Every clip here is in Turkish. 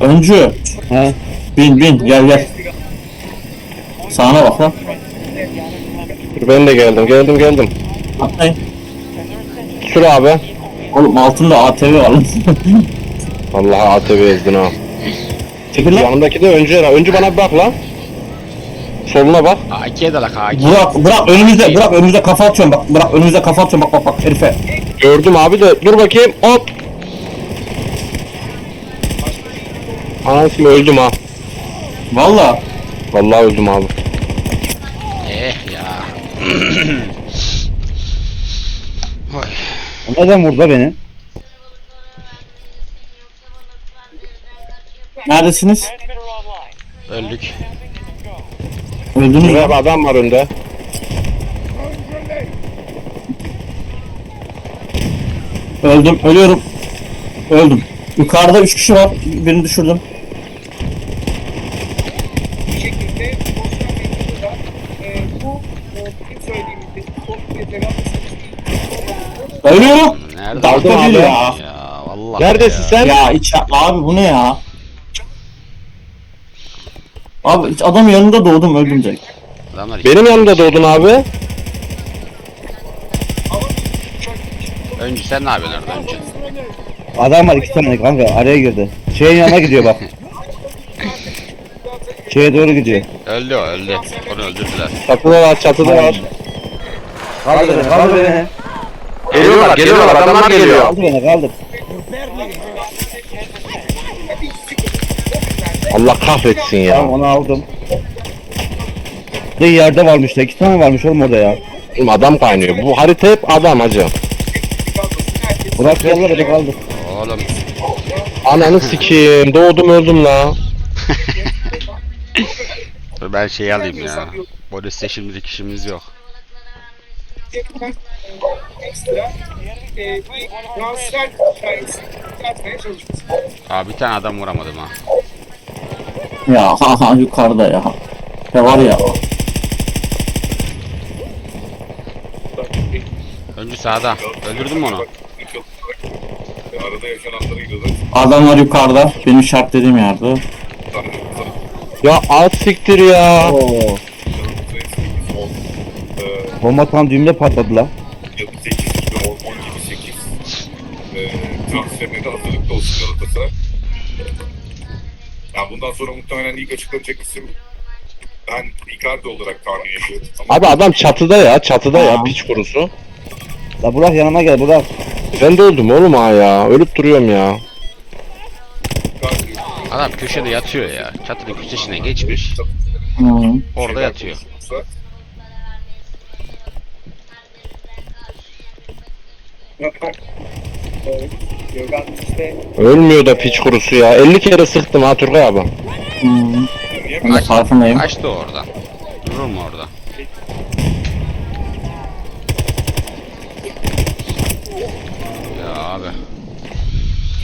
Öncü. He. Bin bin gel gel. Sağına bak lan. Dur ben de geldim geldim geldim. Atlayın. Sür abi. Oğlum altında ATV var lan. Vallahi ATV ezdin ha. Çekil lan. Yanındaki de önce önce bana bir bak lan. Soluna bak. AK de la AK. Bırak bırak önümüzde bırak önümüzde kafa atıyorum bak bırak önümüzde kafa atıyorum bak bak bak herife. Gördüm abi de dur bakayım hop. Anasını öldüm ha. Valla. Vallahi öldüm abi. Eh ya. Oy. Neden vurdu beni? Neredesiniz? Öldük. Öldünüz mü? Bir adam var önde. Öldüm ölüyorum. Öldüm. Yukarıda 3 kişi var. Birini düşürdüm. bir şekilde sosyal medyada e, bu e, bizim söylediğimiz Covid telaffuz Ölüyorum. Nerede? Dalga aldın değil abi? ya. Ya vallahi. Neredesin ya. sen? Ya hiç abi bu ne ya? Abi hiç adam yanında doğdum öldüm direkt. Adamlar Benim yanımda doğdun abi. Önce sen ne yapıyorsun orada önce? Adam var iki tane kanka araya girdi. Şeyin yanına gidiyor bak. Şeye doğru gidiyor. Öldü o öldü. Onu öldürdüler. Çatıda var çatıda var. Kaldır beni kaldır beni. Geliyorlar geliyorlar adamlar geliyor. Kaldır beni kaldır. Allah kahretsin ya. Tamam onu aldım. Bir yerde varmış da iki tane varmış oğlum orada ya. Oğlum adam kaynıyor. Bu harita hep adam hacı. Bırak yolları hadi kaldır. Oğlum Ananı sikeyim. Doğdum öldüm la. dur ben şey alayım ya. Poliste şimdilik işimiz yok. Ekstra e, bir transfer hikayesi yaratmaya çalışması. Abi bir tane adam vuramadım ha. Ya ha ha yukarıda ya. Ya var ya. Öncü sağda. Öldürdün mü onu? Arada yaşananları gidiyorlar. Adamlar yukarıda. Benim işaretlediğim yerde. Ya at siktir ya. Oo. Bomba düğümde patladı la. 8 ve 10, 10 gibi 8 e, transferine de hazırlıklı olsun Galatasaray. Ya bundan sonra muhtemelen ilk açıklanacak isim ben Icardi olarak tahmin ediyorum. Ama Abi adam çatıda ya çatıda ya piç kurusu. La Burak yanıma gel Burak. Ben de öldüm oğlum ha ya. Ölüp duruyorum ya. Icardi Adam köşede yatıyor ya. Çatının köşesine geçmiş. Hı. Orada yatıyor Gökhan işte Ölmüyor da piç kurusu ya. 50 kere sıktım ha Turgay abi. Hı. Ben de farkındayım. Kaçtı orada. Durur mu orada? Ya abi.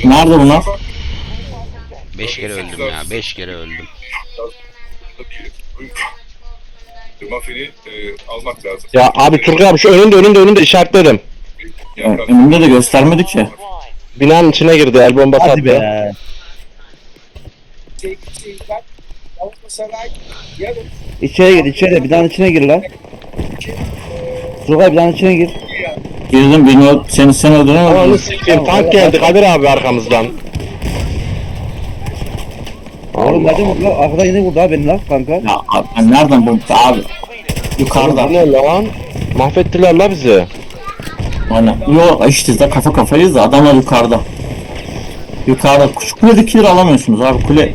Nerede bunlar? 5 kere öldüm ya. 5 kere öldüm. Mafini almak lazım. Ya abi Turgay abi şu önünde önünde önünde işaretledim. Ö- Önümde de göstermedi ki. Binanın içine girdi el bombası Hadi attı. be. Galatasaray yarın İçeri gir içeri bir tane içine gir lan. Tugay bir içine gir. Girdim ö- seni sen Ananı öldüremedim. sikeyim tank geldi Kadir abi arkamızdan. Oğlum nereden vurdu lan? Arkadan yine vurdu ha beni lan kanka. Ya abi ben nereden buldum abi? Yukarıda. Bu ne lan? Mahvettiler la bizi. Aynen. Yok işte de kafa kafayız da adamlar yukarıda. Yukarıda. Şu kuledekileri alamıyorsunuz abi kule.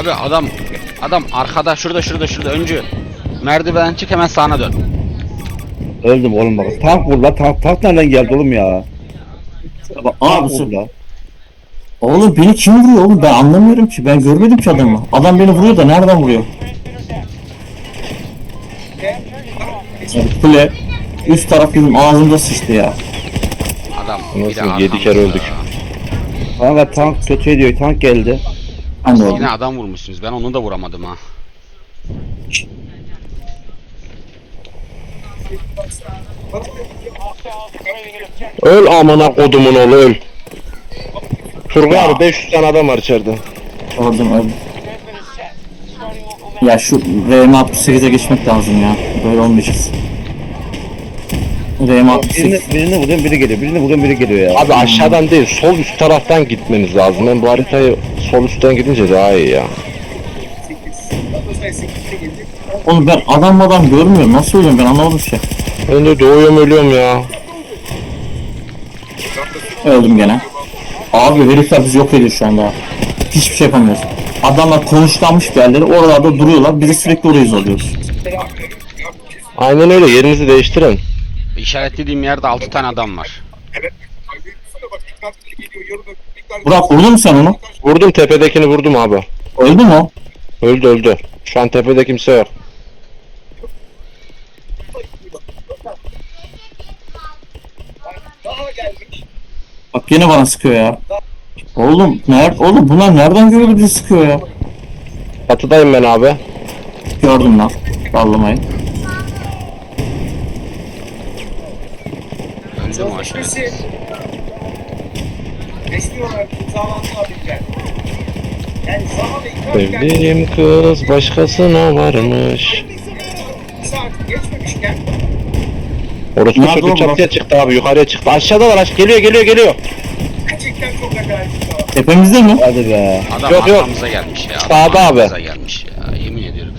Abi adam adam arkada şurada şurada şurada öncü. Merdiven çık hemen sağına dön. Öldüm oğlum bak. Tank vur la tank. Tank nereden geldi oğlum ya? Abi Tank vur la. oğlum beni kim vuruyor oğlum ben anlamıyorum ki ben görmedim ki adamı. Adam beni vuruyor da nereden vuruyor? Abi kule üst taraf bizim ağzımda sıçtı ya. Adam Nasıl? bir de Yedi arkamızda. kere öldük. Kanka tank kötü ediyor. Tank geldi. Öldüm. Yine adam vurmuşsunuz. Ben onu da vuramadım ha. Öl amına kodumun oğlu öl. Turgay abi 500 tane adam var içeride. Gördüm öldüm. Ya şu RM68'e geçmek lazım ya. Böyle olmayacağız. Birini, RM68. birini vuruyorum biri geliyor. Birini vuruyorum biri geliyor ya. Abi aşağıdan değil sol üst taraftan gitmeniz lazım. Ben bu haritayı sol üstten gidince daha iyi ya. 8. Batı'da 8'e gelecek. Oğlum ben adam adam görmüyorum. Nasıl ölüyorum ben anlamadım şey. Ben de doğuyorum ölüyorum ya. Öldüm gene. Abi herifler bizi yok ediyor şu anda. Hiçbir şey yapamıyoruz. Adamlar konuşlanmış bir yerleri oralarda duruyorlar. Biz de sürekli orayı izliyoruz. Aynen öyle yerinizi değiştirin. İşaretlediğim yerde 6 tane adam var. Burak vurdun mu sen onu? Vurdum tepedekini vurdum abi. Öldü mü o? Öldü öldü. Şu an tepede kimse yok. Daha gelmiş. Bak yine bana sıkıyor ya. Oğlum nerede? Oğlum bunlar nereden bizi sıkıyor ya? Çatıdayım ben abi. Gördüm lan. Vallahi. Yani Zaha ve İkram geldi. Sevdiğim kız başkasına varmış. Bir saat geçmemişken Orası Nerede çocuğu o çatıya çıktı abi yukarıya çıktı. Aşağıda var aş geliyor geliyor geliyor. gerçekten çok acayip bir hava. Tepemizde mi? Hadi be. Adam Yok, yok. arkamıza gelmiş ya. Sağda abi. Arkamıza gelmiş ya. Yemin ediyorum.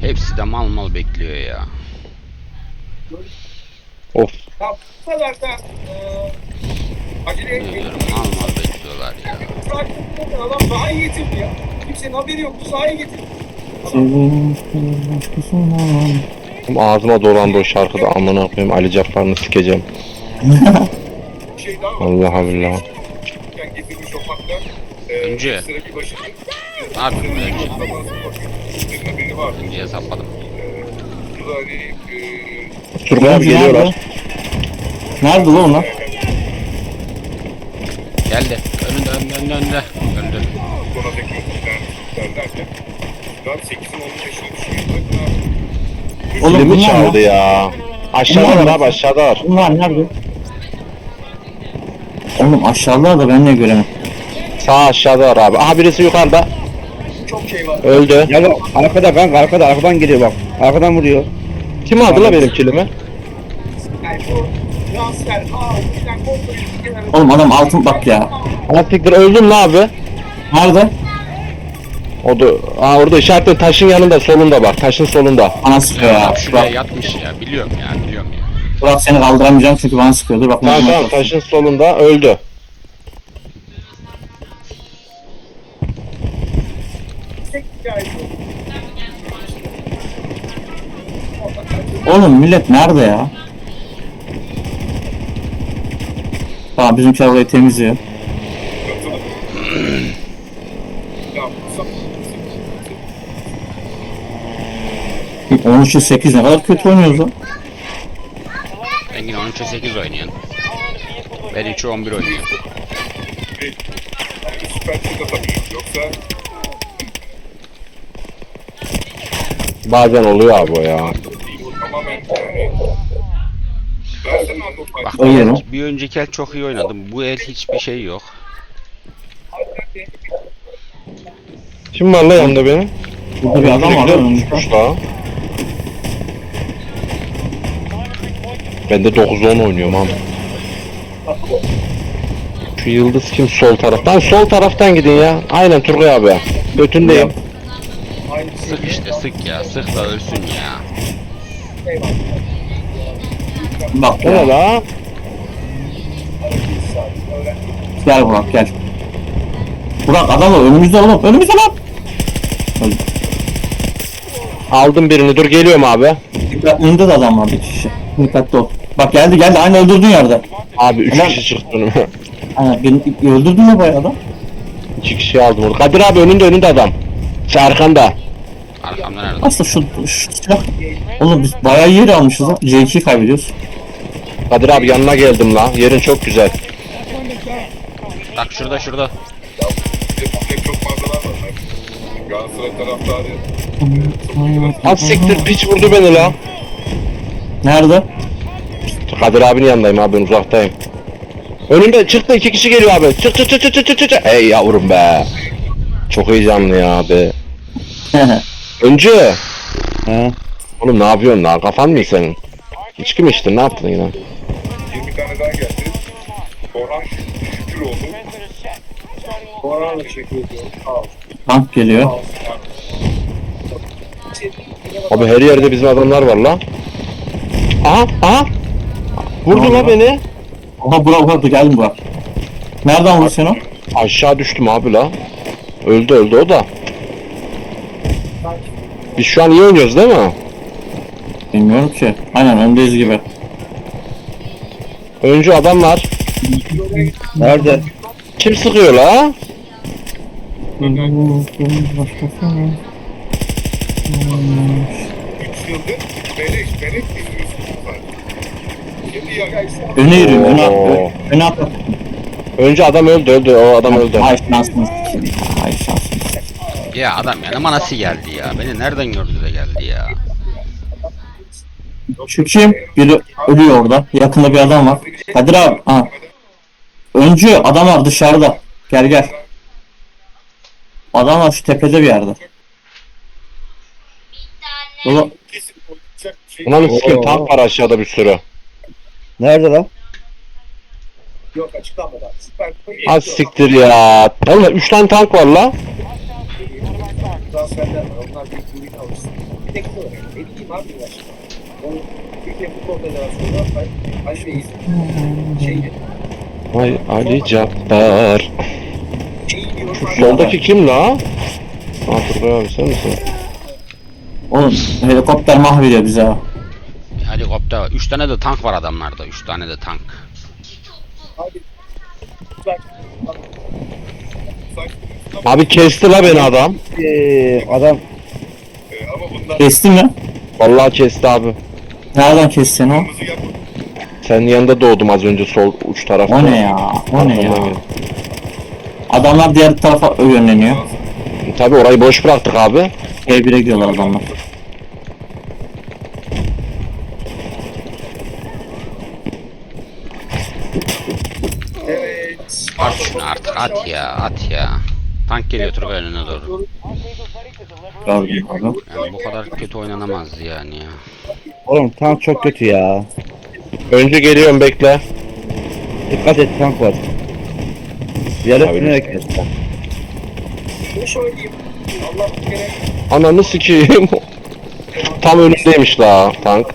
Hepsi de mal mal bekliyor ya. Of. Ya bu kadar da eee acele etmeyin. ediyorum mal mal bekliyorlar ya. Sakin olun, adam sahayı getirdi ya. Kimsenin haberi yoktu sahayı getirdi. Ağzıma dolandı o şarkıda amına koyayım Ali Cabbar'ını sikeceğim. bir şey daha var. Allah Allah. Çocukken getirmiş olmakta. E, Öncü. Sıra bir başında. Ne yapıyorsun önce? Senin haberi vardı. Önceye sapladım. Burada hani e, Turgay abi geliyorlar. Nerede lan onlar? Geldi. Önünde önünde önünde önünde. Öldü. sonra tekrar derlerken Daha 8'in 15'ine düşüyor. Oğlum Dilimi bunlar çaldı ne? ya. Aşağıda Bunlar var ne? abi aşağıda var. Bunlar nerede? Oğlum aşağılarda ben ne göremem. Sağ aşağıda var abi. Aha birisi yukarıda. Çok şey var. Öldü. Ya bak arkada kanka arkada arkadan geliyor bak. Arkadan vuruyor. Kim aldı la benim kilimi? Transfer, kontrol edildi. Oğlum adam altın bak ya. Ha siktir öldün la abi. Nerede? O da Aa, orada işaretin taşın yanında solunda bak. Taşın solunda. Bana sıkıyor ya. Şuraya Burak, yatmış ya. Biliyorum ya biliyorum ya. Burak seni kaldıramayacağım çünkü bana sıkıyor. Dur bak. Tamam ne tamam taşın solunda öldü. Tek. Oğlum millet nerede ya? Tamam bizimkiler orayı temizliyor. Ya bu 13'e 8 ne kadar kötü oynuyoruz lan. Engin 13'e 8 oynuyorsun. Ben 3'e 11 oynuyorum. Bazen oluyor abi o ya. tamamen yani ben sana anlatmak Bak yerim. bir önceki el çok iyi oynadım. Bu el hiçbir şey yok. Kim var la yanında benim? Burada bir adam var. Lan la. Ben de 9-10 oynuyorum abi. Şu yıldız kim sol taraftan? Sol taraftan gidin ya. Aynen Turgay abi. Götündeyim. Sık işte sık ya. Sık da ölsün ya. Bak ya. la? Gel Burak gel. Burak adam var önümüzde oğlum. Önümüzde lan. Aldım birini dur geliyorum abi. Dikkat, önünde de adam var bir kişi. Dikkatli ol. Bak geldi geldi aynı öldürdüğün yerde. Abi 3 Ulan- kişi çıktı önüme. Aynen beni öldürdün mü bayağı adam? 2 kişi aldım orada. Kadir abi önünde önünde adam. Sen arkanda. Arkamda nerede? Aslında şu, şu silah. Oğlum biz bayağı yer almışız lan. C2'yi kaybediyoruz. Kadir abi yanına geldim la. Yerin çok güzel. Bak şurada şurada. pek çok fazlalar var. Galatasaray taraftarı Az siktir piç vurdu beni la. Nerede? Kadir abinin yanındayım abi ben uzaktayım. Önünde çıktı iki kişi geliyor abi. Çık çık çık çık çık çık. Ey yavrum be. Çok heyecanlı ya abi. Öncü. He. Oğlum ne yapıyorsun lan? Kafan mı senin? İçki mi içtin? Ne yaptın yine? 20 tane daha geldi. Orhan şük- şükür oldu. Orhan'la teşekkür ediyorum. Sağ ol. Tank geliyor. Abi her yerde bizim adamlar var la. Aha aha. Vurdu la beni. Oha bura bura geldim bura. Nereden vurdu sen o? Aşağı düştüm abi la. Öldü öldü o da. Biz şu an iyi oynuyoruz değil mi? Bilmiyorum ki. Aynen öndeyiz gibi. Öncü adamlar. Nerede? Kim sıkıyor la? 3 yıldır beleş beleş izliyorsunuz zaten. Şimdi ya Öne öne at. Öne at. Önce adam öldü öldü o adam öldü. Ay şansınız. Ay şansınız. Ya adam yanıma nasıl geldi ya? Beni nereden gördü de geldi ya? Şu kim? Biri ölüyor orada. Yakında bir adam var. Kadir abi. Ha. Öncü adam var dışarıda. Gel gel. Adam var şu tepede bir yerde. Ulan Oo. sikim tank var aşağıda bir sürü. Nerede lan? Yok açıklanmadı. Az siktir ya. Oğlum 3 tane tank var la. Transferler var. Onlar bir ürün alırsın. Bir tek bu. Ne bileyim abi ya. Onu Türkiye Futbol Federasyonu'na her şeyi şeydi. Vay Ali Cabbar. Soldaki kim la? Ha Turgay abi sen misin? oğlum helikopter mahvediyor bize ha. Helikopter var. 3 tane de tank var adamlarda. 3 tane de tank. Abi. Abi kesti la beni adam. Ee, adam Ee, ama bunlar Kesti mi? Vallahi kesti abi. Nereden kesti seni o? Senin yanında doğdum az önce sol uç tarafta. O ne ya? O ne ya? Arkamdan. Adamlar diğer tarafa yönleniyor. Tabi orayı boş bıraktık abi. E1'e gidiyorlar adamlar. Evet. At şunu artık at ya at ya. Tank geliyor Turgay önüne doğru. Gördüm abi. Yani bu kadar kötü oynanamazdı yani ya. oğlum tank çok kötü ya. Önce geliyorum bekle. Dikkat et tank var. Yere bir kere Ananı sikeyim. Tam önündeymiş la tank.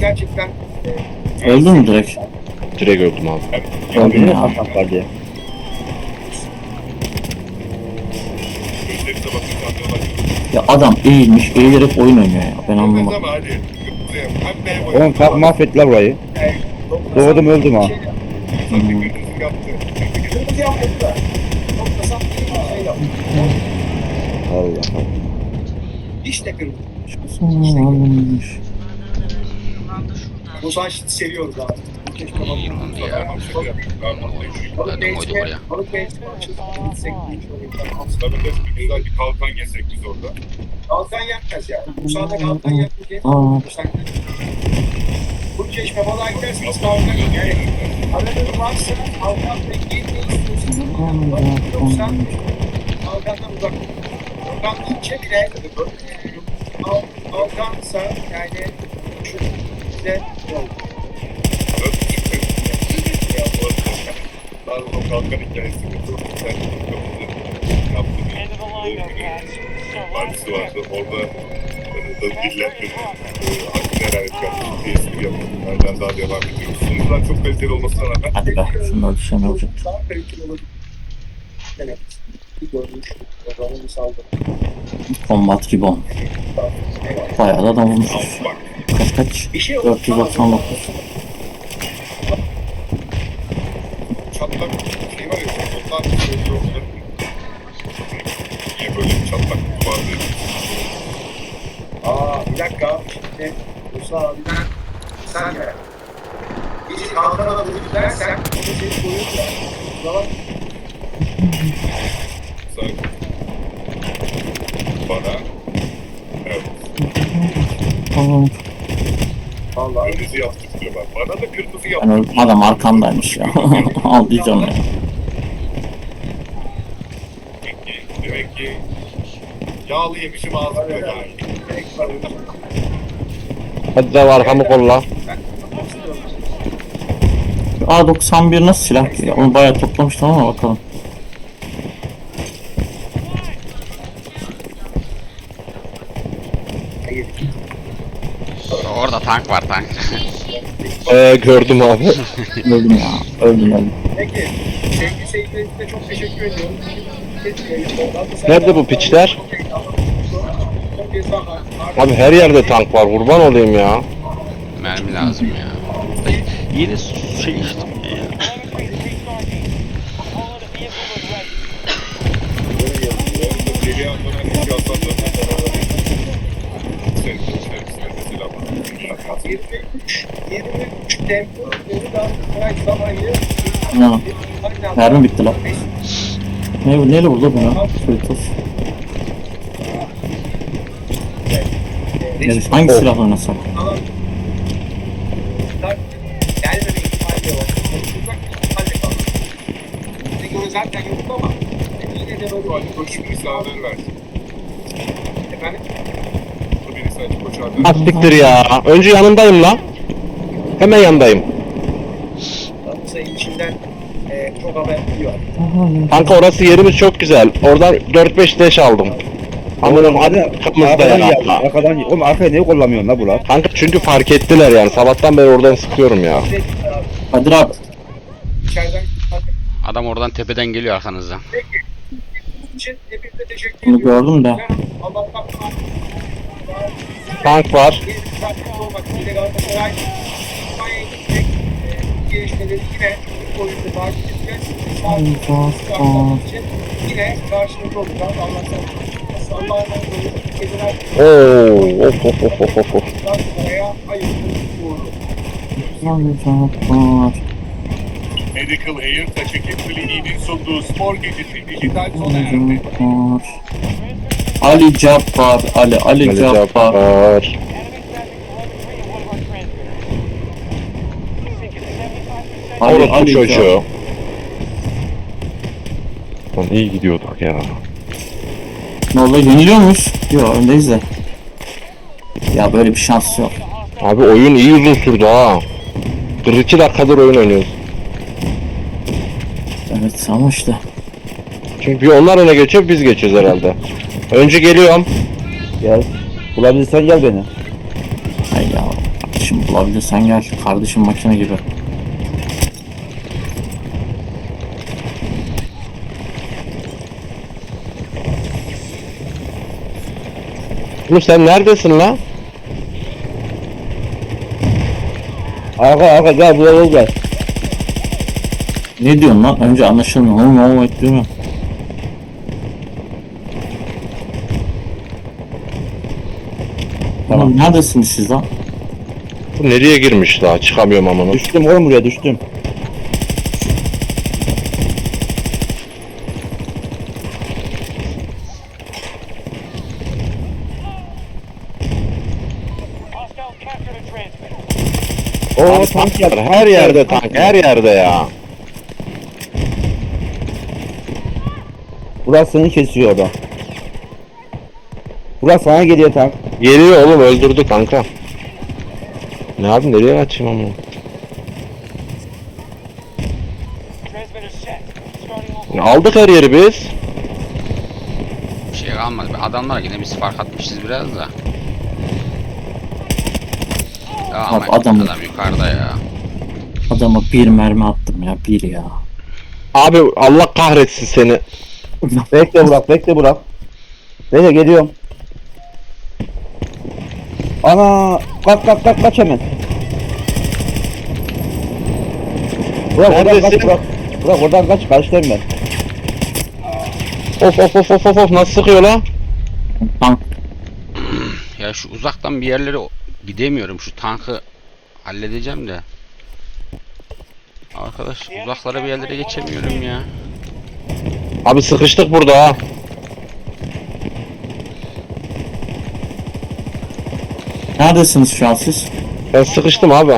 gerçekten e, Öldün mü direkt? Direkt öldüm abi. Öldüm Ne ya. tank var diye. Ya adam eğilmiş, eğilerek oyun oynuyor ya. Ben anlamadım. Kırmızı Oğlum tank mahvettiler burayı. yani Doğdum öldüm ha. Kırmızı. Kırmızı şey. Allah Allah. De kırmızı. O zaman şimdi seviyoruz abi. Keşke bak- İyi oldu ya. Tamam şöyle yap. Ben buradayım. Balık Hadi koyduk mevsimi- oraya. balık mevsimi açıldı. Gitsek bir de güzel bir kalkan yesek biz orada. Kalkan yapacağız kalkan. Sen- Bu çeşme balığa giderseniz kalkan yok. Yani aradığın varsa kalkan ve giyinme istiyorsanız yoksa kalkandan uzak. Kalkan gidince bile kal- kalkansa yani şu bize yol. Partisi vardı. Orada da dillendirdim. Hakkını helal et kardeşim diye espri yaptım. Nereden daha devam ediyoruz. Sonuçlar çok kaliteli olmasına rağmen Hadi be. Şundan bir şey ne olacak? Daha kaliteli olabilir. Evet. Bir görmüş. Adamı saldı. Combat Ribbon. Bayağı da adam vurmuşuz. Kaç kaç? Bir şey yok. 499. Çatlak şey var ya. Bir şey yok. Niye böyle bir çatlak var diye. Aa bir dakika. Şimdi Musa abiden sen de. Biz kalkana doğru gidersen onu seni koyuyorlar. O zaman Sen bana evet. Tamam. Vallahi. Kırmızı yaptırtıyorlar. Bana da kırmızı yaptırtıyorlar. öldüm. Adam arkamdaymış ya. Ağlayacağım ya. Demek ki, demek ki yağlı yemişim ağzımda galiba. Hadi de arkamı kolla. A91 nasıl silah ki? Onu bayağı toplamıştım ama bakalım. Orada tank var tank. Ee, gördüm abi. Öldüm ya. Öldüm öldüm. Peki. Sevgili seyircilerimize çok teşekkür ediyorum. Nerede bu piçler? Abi her yerde tank var kurban olayım ya. Mermi lazım ya. Ay, Yeni şey içtim ya. Geriye atlanan iki aslanlarına Sen, sen, sen mesela bana. 23, 23 tempo, yolu da bırak zamanı. Ha. Mermi bitti lan. Ne? Neyle vurdu bana? Fırtız. Evet, hangi silah oynasak? Gelmeme ihtimali var. Uzak ihtimalle kaldı. Bize göre zaten yok ama yine de böyle var. Hadi koş birisi Taktiktir ya. Önce yanındayım la. Hemen yanındayım. Sayın içinden e, çok haber geliyor. Kanka orası yerimiz çok güzel. Oradan 4-5 deş aldım. Anladım hadi kapımızda ya. Arkadan. Oğlum arkaya niye kullanmıyorsun la Burak? Kanka çünkü fark ettiler yani. Sabahtan beri oradan sıkıyorum ya. Kadir abi. İçeriden Adam oradan tepeden geliyor arkanızdan. için hepinize teşekkür Bunu ediyorum. gördüm de. Allah'tan Tank var. Oo, of of of of of. of. Medical Hair Taç Ekim Kliniği'nin sunduğu spor gecesi dijital sona erdi. Ali Cabbar. Ali Ali Ali Cabbar. Cabbar. Ali Orospu Ali Cabbar. çocuğu. Lan iyi gidiyorduk ya. Ne oldu? Yeniliyor muyuz? Yok öndeyiz de. Ya böyle bir şans yok. Abi oyun iyi uzun sürdü ha. 42 dakikadır oyun oynuyoruz. Evet ama işte. Çünkü onlar öne geçiyor biz geçiyoruz herhalde. Önce geliyorum. Gel. Bulabilirsen gel beni. Hay ya. Kardeşim bulabilirsen gel. Kardeşim makine gibi. Oğlum sen neredesin la? Arka arka gel buraya gel. Ne diyorsun lan? Önce anlaşılmıyor. Oğlum ne olmak diyor mu? Neredesiniz siz lan? Bu nereye girmiş daha? Çıkamıyorum amına. Düştüm oğlum buraya düştüm. Oo tank yap. Her yerde tank, her yerde ya. Burak seni kesiyor orada. Burak sana geliyor tank. Geliyor oğlum öldürdü kanka. Ne abi nereye kaçayım ama? Aldık her yeri biz. Bir şey kalmadı. Adamlara yine biz fark atmışız biraz da. Ya ama Abi adam- adam yukarıda ya. Adama bir mermi attım ya. Bir ya. Abi Allah kahretsin seni. Bekle Burak bekle Burak. Bekle geliyorum. Ana kaç kaç kaç kaç hemen. Burak oradan Neredesin? kaç Burak. Burak oradan kaç karşıdayım ben. Of of of of of of nasıl sıkıyor la? Tank. Ya şu uzaktan bir yerlere o- gidemiyorum. Şu tankı halledeceğim de. Arkadaş uzaklara bir yerlere geçemiyorum ya. Abi sıkıştık burada ha. Neredesiniz şu an siz? Ben sıkıştım abi.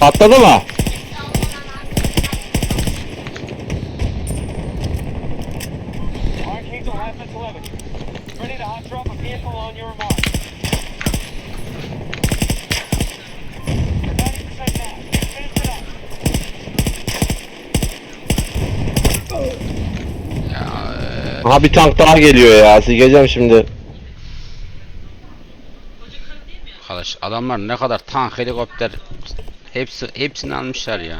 Atladı mı? Archangel Advent 11. Ready to hot drop a vehicle on your mark. Aha bir tank daha geliyor ya. Sileceğim şimdi. Arkadaş adamlar ne kadar tank, helikopter hepsi hepsini almışlar ya.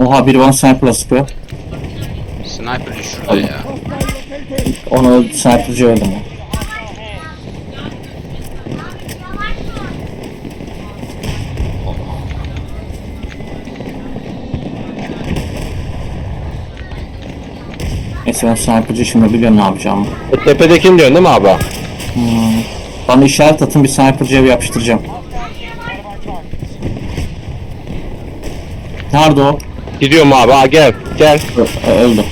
Oha biri bana sniper'la sıkıyor. Sniper şurada ya. Onu sniper'cı öldüm. Ben sniper'cı şimdi biliyorum ne yapacağımı. O tepedekini diyorsun değil mi abi? Bana işaret atın bir sniper'cıya bir yapıştıracağım. Nerede o? Gidiyorum abi. Ha gel. Gel. Ö- öldü.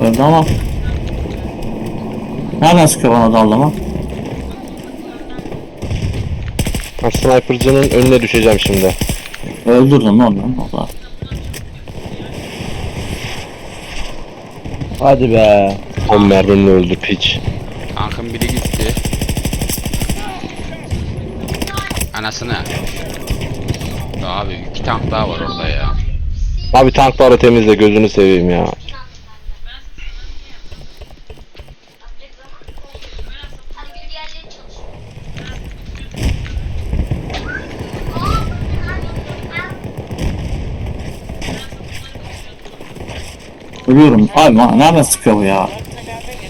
Öldü ama. Nereden sıkıyor bana dallama? Ha, sniper'cının önüne düşeceğim şimdi. Öldürdüm lan ben valla. Hadi be. 10 mermimle öldü piç. Tankın biri gitti. Anasını. Abi iki tank daha var orada ya. Abi tankları temizle gözünü seveyim ya. Abi bana nereden sıkıyor bu ya?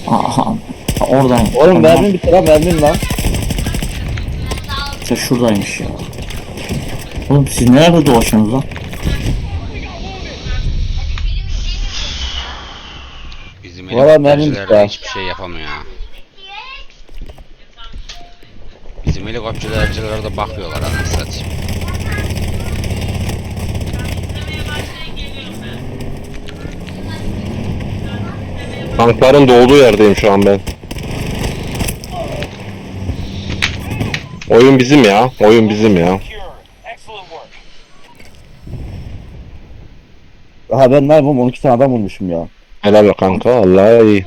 Aha. Oradan. Oğlum mermin bitti lan mermin lan. İşte şuradaymış ya. Oğlum siz nerede dolaşıyorsunuz lan? Bizim Valla helikopterciler hiçbir şey yapamıyor ha. Bizim helikopterciler de bakıyorlar anasını satayım. Tankların doğduğu yerdeyim şu an ben. Oyun bizim ya. Oyun bizim ya. Aha ben ne yapayım 12 tane adam vurmuşum ya. Helal be kanka. Allah iyi.